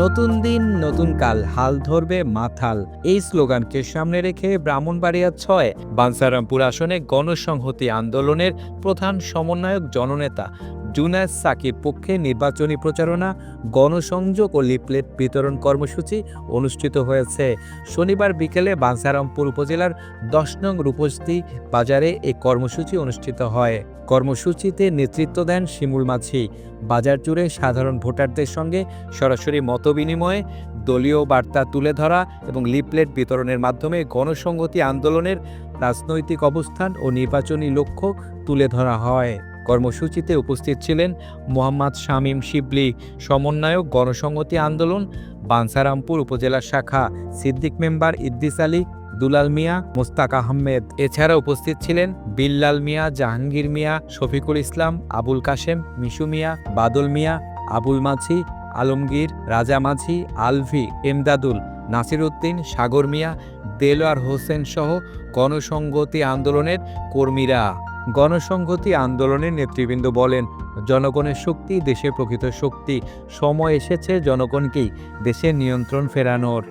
নতুন দিন, নতুন কাল, হাল ধরবে মাথাল। এই স্লোগানকে সামনে রেখে ব্রাহ্মণবাড়িয়া ছয়, বানসারামপুর আসনে গণসংহতি আন্দোলনের প্রধান সমন্বয়ক জননেতা জুনায়দ সাকিব পক্ষে নির্বাচনী প্রচারণা, গণসংযোগ ও লিফলেট বিতরণ কর্মসূচি অনুষ্ঠিত হয়েছে। শনিবার বিকেলে বাঞ্ছারামপুর উপজেলার দশ নং রূপসী বাজারে এই কর্মসূচি অনুষ্ঠিত হয়। কর্মসূচিতে নেতৃত্ব দেন শিমুল মাছি বাজার জুড়ে সাধারণ ভোটারদের সঙ্গে সরাসরি মতবিনিময়ে দলীয় বার্তা তুলে ধরা এবং লিফলেট বিতরণের মাধ্যমে গণসংহতি আন্দোলনের রাজনৈতিক অবস্থান ও নির্বাচনী লক্ষ্য তুলে ধরা হয়। কর্মসূচিতে উপস্থিত ছিলেন মোহাম্মদ শামীম শিবলি, সমন্বয়ক গণসংহতি আন্দোলন বাঞ্ছারামপুর উপজেলা শাখা সিদ্দিক মেম্বার ইদ্দিস আলী, দুলাল মিয়া, মোস্তাক আহমেদ। এছাড়া উপস্থিত ছিলেন বিল্লাল মিয়া, জাহাঙ্গীর মিয়া, শফিকুল ইসলাম, আবুল কাশেম, মিশু মিয়া, বাদল মিয়া, আবুল মাঝি, আলমগীর, রাজা মাঝি, আলভি, এমদাদুল, নাসির উদ্দিন, সাগর মিয়া, দেলোয়ার হোসেন সহ গণসংহতি আন্দোলনের কর্মীরা। গণসংহতি আন্দোলনের নেতৃবৃন্দ বলেন, জনগণের শক্তি দেশের প্রকৃত শক্তি। সময় এসেছে জনগণকেই দেশের নিয়ন্ত্রণ ফেরানোর।